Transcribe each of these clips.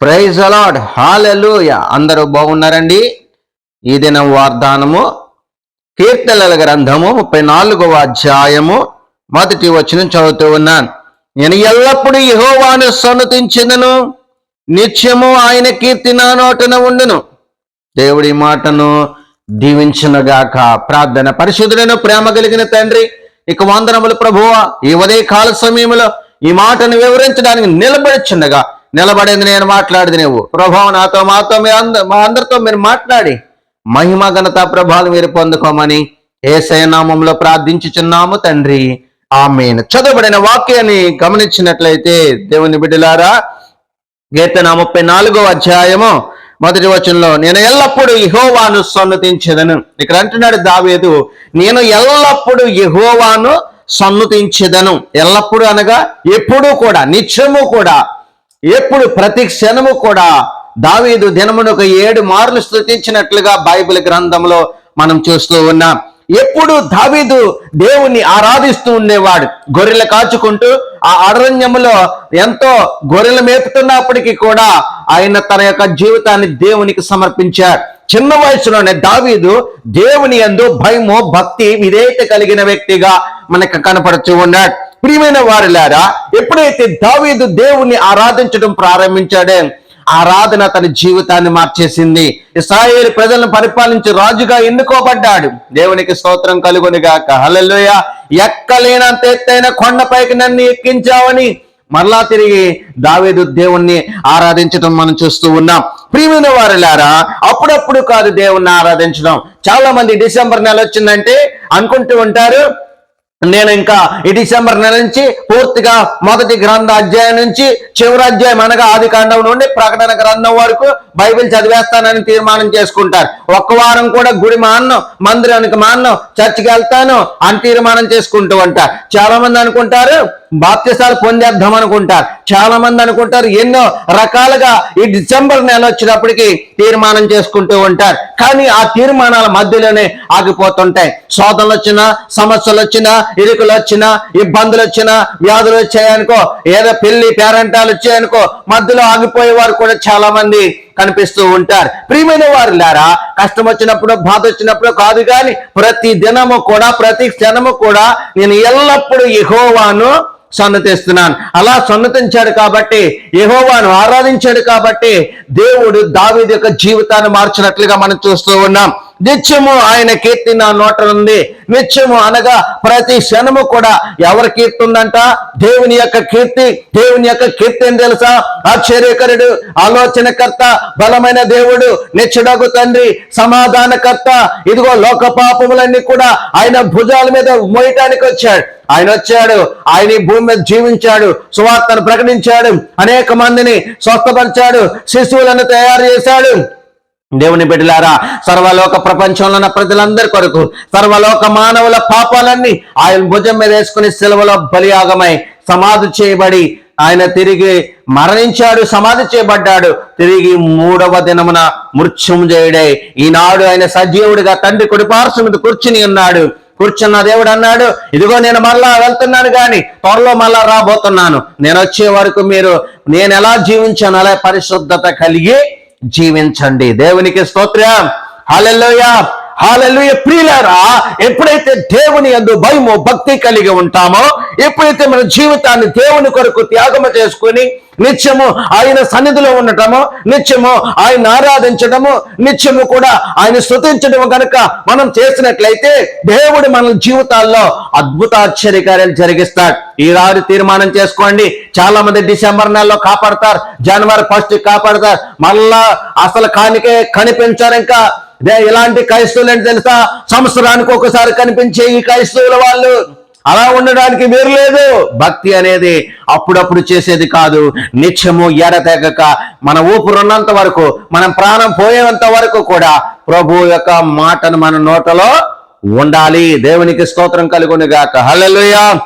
Praise అలాడ్ hallelujah. అందరూ బాగున్నారండి? ఈ దినం వాగ్దానము కీర్తనల గ్రంథము ముప్పై నాలుగవ అధ్యాయము మొదటి వచ్చిన చదువుతూ ఉన్నాను. నేను ఎల్లప్పుడూ యహోవాను సన్నతించినను నిత్యము ఆయన కీర్తి నా నోటన ఉండును. దేవుడి మాటను దీవించునుగాక. ప్రార్థన పరిశుద్ధులను ప్రేమ కలిగిన తండ్రి ఇక వందనములు ప్రభువ. ఈ ఉదయ కాల సమయంలో ఈ మాటను వివరించడానికి నిలబడిచుండగా నిలబడింది నేను మాట్లాడింది నువ్వు ప్రభావ నాతో మాతో మీ అంద మా అందరితో మీరు మాట్లాడి. మహిమ ఘనత ప్రభావం మీరు పొందుకోమని ఏసయ నామంలో ప్రార్థించుచున్నాము తండ్రి. ఆమెను. చదవబడిన వాక్యాన్ని గమనించినట్లయితే దేవుని బిడ్డలారా కీర్తన ముప్పై నాలుగో అధ్యాయము మొదటి వచనంలో నేను ఎల్లప్పుడూ యహోవాను సన్నతించదను. ఇక్కడ అంటున్నాడు దావేదు నేను ఎల్లప్పుడూ యహోవాను సన్నతించదను. ఎల్లప్పుడూ అనగా ఎప్పుడూ కూడా నిత్యము కూడా. ఎప్పుడు ప్రతి క్షణము కూడా దావీదు దినమును ఒక ఏడు మార్లు స్థుతించినట్లుగా బైబిల్ గ్రంథంలో మనం చూస్తూ ఉన్నాం. ఎప్పుడు దావీదు దేవుణ్ణి ఆరాధిస్తూ ఉండేవాడు. గొర్రెలు కాచుకుంటూ ఆ అరణ్యములో ఎంతో గొర్రెలు మేపుతున్నప్పటికీ కూడా ఆయన తన యొక్క జీవితాన్ని దేవునికి సమర్పించాడు చిన్న వయసులోనే దావీదు దేవుని యందు భయము భక్తి విధేయత కలిగిన వ్యక్తిగా మనకు కనపడుతూ ఉన్నాడు. ప్రియమైన వారిలారా ఎప్పుడైతే దావీదు దేవుణ్ణి ఆరాధించడం ప్రారంభించాడే ఆరాధన తన జీవితాన్ని మార్చేసింది. ఇస్రాయేల్ ప్రజలను పరిపాలించి రాజుగా ఎన్నుకోబడ్డాడు. దేవునికి స్తోత్రం కలుగునిగాక. హలలోయ ఎక్కలేనంత ఎత్తైన కొండపైకి నన్ను ఎక్కించావని మరలా తిరిగి దావేదు దేవుణ్ణి ఆరాధించడం మనం చూస్తూ ఉన్నాం. ప్రియమైన వారులారా అప్పుడప్పుడు కాదు దేవుణ్ణి ఆరాధించడం. చాలా మంది డిసెంబర్ నెల వచ్చిందంటే అనుకుంటూ ఉంటారు నేను ఇంకా ఈ డిసెంబర్ నెల నుంచి పూర్తిగా మొదటి గ్రంథ అధ్యాయం నుంచి చివరి అధ్యాయం అనగా ఆది కాండం నుండి ప్రకటన గ్రంథం వరకు బైబిల్ చదివేస్తానని తీర్మానం చేసుకుంటారు. ఒక్క వారం కూడా గుడి మాన్ను మందిరానికి మాన్ను చర్చికి వెళ్తాను అని తీర్మానం చేసుకుంటూ ఉంటారు. చాలా మంది అనుకుంటారు బాప్తిసాలు పొందేద్దాం అనుకుంటారు చాలా మంది అనుకుంటారు ఎన్నో రకాలుగా ఈ డిసెంబర్ నెల వచ్చినప్పటికీ తీర్మానం చేసుకుంటూ ఉంటారు. కానీ ఆ తీర్మానాల మధ్యలోనే ఆగిపోతుంటాయి. శోధనలు వచ్చినా సమస్యలు వచ్చినా ఇరుకులు వచ్చినా ఇబ్బందులు వచ్చినా వ్యాధులు వచ్చాయనుకో ఏదో పెళ్ళి పేరెంటాలు వచ్చాయనుకో మధ్యలో ఆగిపోయే వారు కూడా చాలా మంది కనిపిస్తూ ఉంటారు. ప్రియమైన వారు లారా కష్టం వచ్చినప్పుడు బాధ వచ్చినప్పుడు కాదు కానీ ప్రతి దినము కూడా ప్రతి క్షణము కూడా నేను ఎల్లప్పుడూ ఇహోవాను సన్నతిస్తున్నాను. అలా సన్నతించాడు కాబట్టి యహోవాను ఆరాధించాడు కాబట్టి దేవుడు దావీది యొక్క జీవితాన్ని మార్చినట్లుగా మనం చూస్తూ ఉన్నాం. నిత్యము ఆయన కీర్తి నా నోట ఉంది. నిత్యము అనగా ప్రతి క్షణము కూడా ఎవరి కీర్తి ఉందంట? దేవుని యొక్క కీర్తి దేవుని యొక్క కీర్తి ఏం తెలుసా? ఆశ్చర్యకరుడు ఆలోచనకర్త బలమైన దేవుడు నిత్యుడగు తండ్రి సమాధానకర్త. ఇదిగో లోక పాపములన్నీ కూడా ఆయన భుజాల మీద మోయటానికి వచ్చాడు. ఆయన వచ్చాడు ఆయన ఈ భూమి మీద జీవించాడు సువార్తను ప్రకటించాడు అనేక మందిని స్వస్థపరిచాడు శిశువులను తయారు చేశాడు. దేవుని బిడ్డలారా సర్వలోక ప్రపంచంలో ఉన్న ప్రజలందరి కొరకు సర్వలోక మానవుల పాపాలన్నీ ఆయన భుజం మీద వేసుకుని సెలవులో బలియాగమై సమాధి చేయబడి ఆయన తిరిగి మరణించాడు సమాధి చేయబడ్డాడు. తిరిగి మూడవ దినమున మృత్యుంజయుడై ఈనాడు ఆయన సజీవుడిగా తండ్రి కుడిపార్శ్వ మీద కూర్చుని ఉన్నాడు. కూర్చున్న దేవుడు అన్నాడు ఇదిగో నేను మళ్ళా వెళ్తున్నాను కానీ త్వరలో మళ్ళా రాబోతున్నాను. నేను వచ్చే వరకు మీరు నేను ఎలా జీవించాను అలా పరిశుద్ధత కలిగి జీవించండి. దేవునికి స్తోత్రం. హాలెల్లోయ. హాలలుయ ప్రియులారా ఎప్పుడైతే దేవుని యందు భయము భక్తి కలిగి ఉంటామో ఎప్పుడైతే మన జీవితాన్ని దేవుని కొరకు త్యాగము చేసుకుని నిత్యము ఆయన సన్నిధిలో ఉండటము నిత్యము ఆయన ఆరాధించడము నిత్యము కూడా ఆయన స్థుతించడము కనుక మనం చేసినట్లయితే దేవుడు మన జీవితాల్లో అద్భుత ఆశ్చర్యకార్యాలు జరిగిస్తాడు రారు తీర్మానం చేసుకోండి. చాలా మంది డిసెంబర్ నెలలో కాపాడతారు. జనవరి ఫస్ట్ కాపాడతారు. మళ్ళా అసలు కానికే కనిపించారు ఇంకా. ఇలాంటి క్రైస్తవులు ఏంటి తెలుసా? సంవత్సరానికి ఒకసారి కనిపించే ఈ క్రైస్తవుల వాళ్ళు. అలా ఉండడానికి వీరు లేదు. భక్తి అనేది అప్పుడప్పుడు చేసేది కాదు. నిత్యము ఎడతెగక మన ఊపిరున్నంత వరకు మనం ప్రాణం పోయేంత వరకు కూడా ప్రభు యొక్క మాటను మన నోటలో ఉండాలి. దేవునికి స్తోత్రం కలుగును గాక హల్లెలూయా.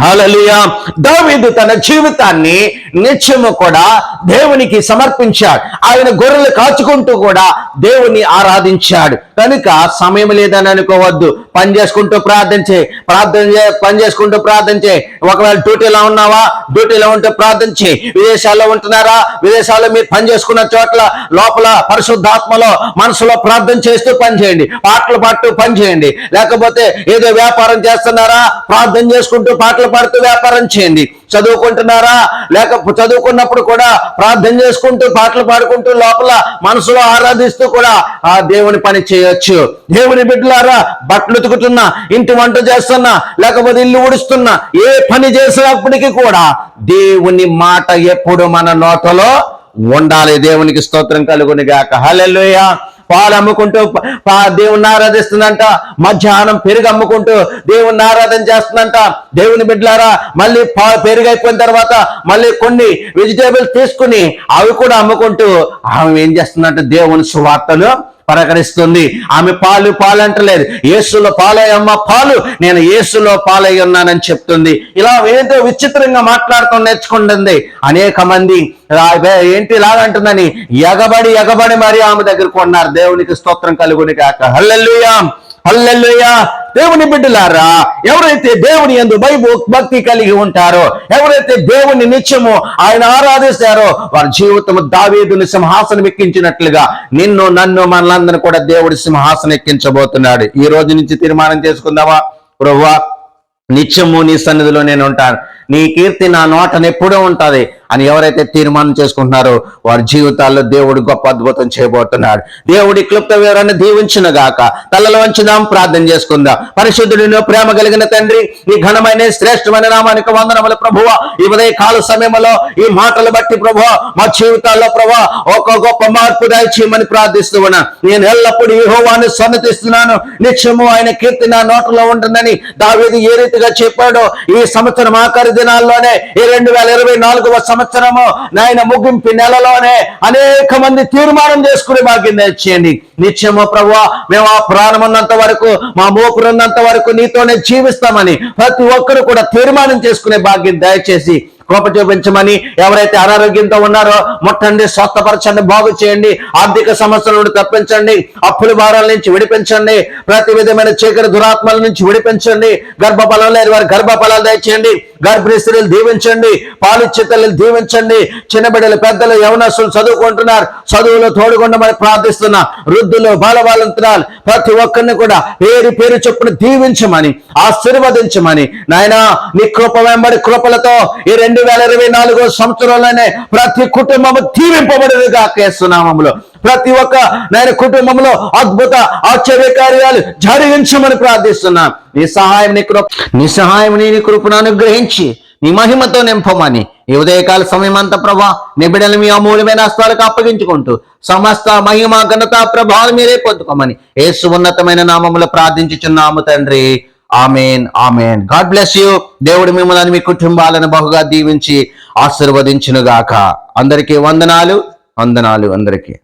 హల్లెలూయా. దావీదు తన జీవితాన్ని నిత్యము కూడా దేవునికి సమర్పించాడు. ఆయన గొర్రెలు కాచుకుంటూ కూడా దేవుని ఆరాధించాడు. కనుక సమయం లేదని అనుకోవద్దు. పని చేసుకుంటూ ప్రార్థన చేయి. ప్రార్థన చే పని చేసుకుంటూ ప్రార్థన చేయి. ఒకవేళ డ్యూటీలో ఉన్నావా? డ్యూటీలో ఉంటే ప్రార్థన చేయి. విదేశాల్లో ఉంటున్నారా? విదేశాల్లో మీరు పని చేసుకున్న చోట్ల లోపల పరిశుద్ధాత్మలో మనసులో ప్రార్థన చేస్తూ పని చేయండి. పాటలు పాడుతూ పని చేయండి. లేకపోతే ఏదో వ్యాపారం చేస్తున్నారా? ప్రార్థన చేసుకుంటూ పాటలు పాడుతూ వ్యాపారం చేయండి. చదువుకుంటున్నారా? లేక చదువుకున్నప్పుడు కూడా ప్రార్థన చేసుకుంటూ పాటలు పాడుకుంటూ లోపల మనసులో ఆరాధిస్తూ కూడా ఆ దేవుని పని చేయొచ్చు. దేవుని బిడ్డలారా బట్టలు ఉతుకుతున్నా ఇంటి వంట చేస్తున్నా లేకపోతే ఇల్లు ఉడుస్తున్నా ఏ పని చేసినప్పటికీ కూడా దేవుని మాట ఎప్పుడు మన నోటలో ఉండాలి. దేవునికి స్తోత్రం కలుగునిగాక. హలెల్లుయా. పాలు అమ్ముకుంటూ పా- దేవుణ్ణి ఆరాధిస్తుందంట. మధ్యాహ్నం పెరుగు అమ్ముకుంటూ దేవుణ్ణి ఆరాధన చేస్తుందంట. దేవుని బిడ్డలారా మళ్ళీ పా పెరుగు అయిపోయిన తర్వాత మళ్ళీ కొన్ని వెజిటేబుల్స్ తీసుకుని అవి కూడా అమ్ముకుంటూ ఆమె ఏం చేస్తుందంటే? దేవుని సువార్తలు ప్రకటిస్తుంది ఆమె పాలు పాలంటలేదు. ఏసులో యేసులో పాలయ్యమ్మ పాలు నేను యేసులో పాలై ఉన్నానని చెప్తుంది. ఇలా ఏదో విచిత్రంగా మాట్లాడుతూ నేర్చుకుంటుంది. అనేక మంది ఏంటి ఇలాగంటుందని ఎగబడి ఎగబడి మరి ఆమె దగ్గరకు ఉన్నారు. దేవునికి స్తోత్రం కలుగుని కాక హల్లెల్లుయా హల్లెలూయా. దేవుని బిడ్డలారా ఎవరైతే దేవుని యందు భయభూ భక్తి కలిగి ఉంటారో ఎవరైతే దేవుని నిత్యము ఆయన ఆరాధిస్తారో వారి జీవితము దావేదుని సింహాసనం ఎక్కించినట్లుగా నిన్ను నన్ను మనలందరిని కూడా దేవుడి సింహాసనం ఎక్కించబోతున్నాడు. ఈ రోజు నుంచి తీర్మానం చేసుకుందామా? ప్రవ్వా నిత్యము నీ సన్నిధిలో నేను ఉంటాను. నీ కీర్తి నా నోటనెప్పుడూ ఉంటుంది అని ఎవరైతే తీర్మానం చేసుకుంటున్నారో వారి జీవితాల్లో దేవుడు గొప్ప అద్భుతం చేయబోతున్నాడు. దేవుడి క్లుప్త వివరాన్ని దీవించిన గాక. తలలో వంచుదాం ప్రార్థన చేసుకుందాం. పరిశుద్ధుడిని ప్రేమ కలిగిన తండ్రి ఈ ఘనమైన శ్రేష్టమైన నామానికి వందనములు ప్రభువ. ఈ ఉదయ కాల సమయంలో ఈ మాటలు బట్టి ప్రభువ మా జీవితాల్లో ప్రభా ఒక గొప్ప మార్పు దయచేయమని ప్రార్థిస్తూ ఉన్నా. నేను ఎల్లప్పుడూ యెహోవాను సన్నతిస్తున్నాను. నిత్యము ఆయన కీర్తి నా నోటలో ఉంటుందని దావేది ఏ రీతిగా చెప్పాడో ఈ సంవత్సరం ఆఖరి దినాల్లోనే ఈ రెండు వేల ఇరవై నాలుగవ సంవత్సరము నాయన ముగింపు నెలలోనే అనేక మంది తీర్మానం చేసుకునే భాగ్యం దయచేయండి నిత్యము ప్రభు మేము ఆ ప్రాణం ఉన్నంత వరకు మా మోపురున్నంత వరకు నీతోనే జీవిస్తామని ప్రతి ఒక్కరు కూడా తీర్మానం చేసుకునే భాగ్యం దయచేసి కృప చూపించమని ఎవరైతే అనారోగ్యంతో ఉన్నారో ముట్టండి స్వస్థపరచండి బాగు చేయండి ఆర్థిక సమస్యల నుండి తప్పించండి అప్పుల భారాల నుంచి విడిపించండి ప్రతి విధమైన చీకటి దురాత్మల నుంచి విడిపించండి గర్భఫలం లేని వారి గర్భఫలాలు దయచేయండి గర్భిణీ స్త్రీలు దీవించండి పాలిచ్చే తల్లిని దీవించండి చిన్న బిడ్డలు పెద్దలు యవనస్తులు చదువుకుంటున్నారు. చదువులో తోడుకుండమని ప్రార్థిస్తున్నా. వృద్ధులు బాలబాలంతురాలు ప్రతి ఒక్కరిని కూడా పేరు పేరు చొప్పున దీవించమని ఆశీర్వదించమని. నాయనా నీ కృప వెంబడి కృపలతో ఈ రెండు వేల ఇరవై నాలుగో సంవత్సరంలోనే ప్రతి కుటుంబము దీవింపబడినగా కేస్తున్నామంలో ప్రతి ఒక్క నాయన కుటుంబంలో అద్భుత ఆశ్చర్య కార్యాలు జరిగించమని ప్రార్థిస్తున్నాం. నీ సహాయం నీ కృప నీ సహాయం నీ కృపను అనుగ్రహించి నీ మహిమతో నింపమని ఈ ఉదయకాల సమయం అంతా ప్రభా నీ బిడ్డలు మీ అమూల్యమైన హస్తాలకు అప్పగించుకుంటూ సమస్త మహిమ ఘనత ప్రభావాలు మీరే పొందుకోమని ఏసు ఉన్నతమైన నామములో ప్రార్థించుచున్నాము తండ్రి. Amen amen. God bless you. దేవుడు మిమ్మల్ని మీ కుటుంబాలను బహుగా దీవించి ఆశీర్వదించునుగాక. అందరికీ వందనాలు వందనాలు అందరికీ.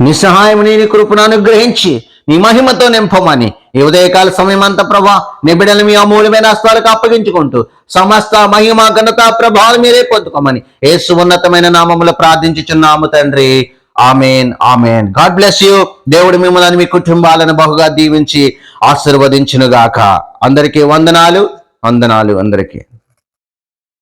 నిస్సహాయం సహాయం నీ కృపను అనుగ్రహించి నీ మహిమతో నింపమని ఈ ఉదయకాల సమయం ప్రభా నీ బిడ్డలు మీ అమూల్యమైన హస్తాలకు అప్పగించుకుంటూ సమస్త మహిమ ఘనత ప్రభావాలు మీరే పొందుకోమని ఏసు ఉన్నతమైన నామములు ప్రార్థించుచున్నాము తండ్రి. Amen amen. God bless you. దేవుడు మిమ్మల్ని మీ కుటుంబాలను బహుగా దీవించి ఆశీర్వదించునుగాక. అందరికీ వందనాలు వందనాలు అందరికీ.